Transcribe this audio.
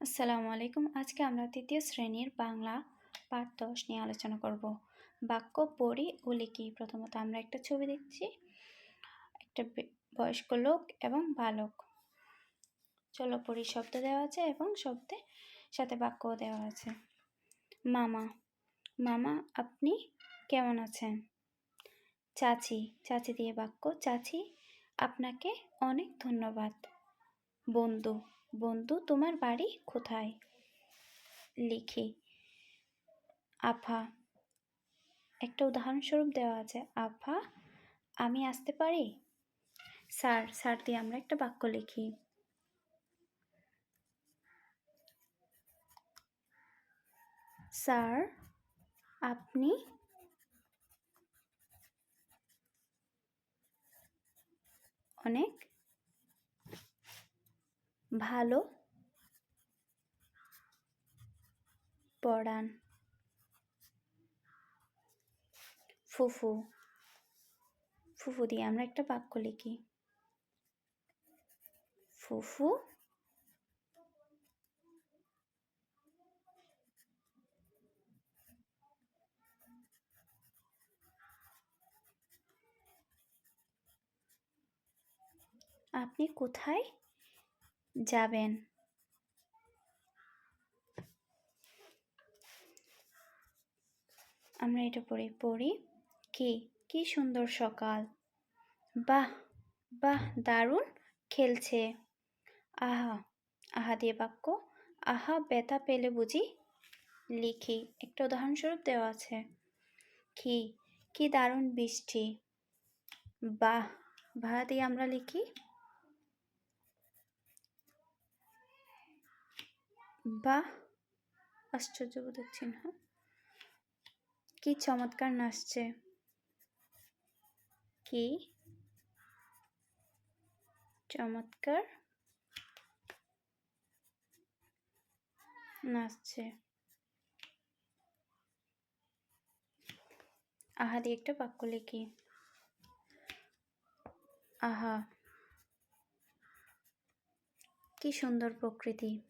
আসসালামু আলাইকুম। আজকে আমরা তৃতীয় শ্রেণির বাংলা পাঠ দশ নিয়ে আলোচনা করব। বাক্য, পড়ি ও লিখি। প্রথমত আমরা একটা ছবি দেখছি। একটা বয়স্ক লোক এবং বালক। চলো পড়ি, শব্দ দেওয়া আছে এবং শব্দের সাথে বাক্যও দেওয়া আছে। মামা মামা, আপনি কেমন আছেন? চাচি চাচি দিয়ে বাক্য, চাচি, আপনাকে অনেক ধন্যবাদ। বন্ধু বন্ধু, তোমার বাড়ি কোথায়? লিখি। আফা, একটা উদাহরণস্বরূপ দেওয়া আছে। আফা, আমি আসতে পারি? স্যার স্যার দিয়ে আমরা একটা বাক্য লিখি। স্যার, আপনি? অনেক। ভালো পড়ান ফুফু ফুফু দিয়ে আমরা একটা বাক্য লিখি। ফুফু আপনি কোথায়? যাবেন। আমরা এটা পড়ি পড়ি। কি কি সুন্দর সকাল। বাহ বাহ, দারুণ, খেলছে। আহা আহা দিয়ে বাক্য। আহা, ব্যথা পেলে বুঝি? লিখি, একটা উদাহরণস্বরূপ দেওয়া আছে। কি কি দারুণ বৃষ্টি। বাহ ভা দিয়ে আমরা লিখি? বাহ আশ্চর্যবোধক চিহ্ন। কি চমৎকার নাচছে। কি চমৎকার নাচছে। আহা দিয়ে একটা বাক্য লিখি। আহা, কি সুন্দর প্রকৃতি।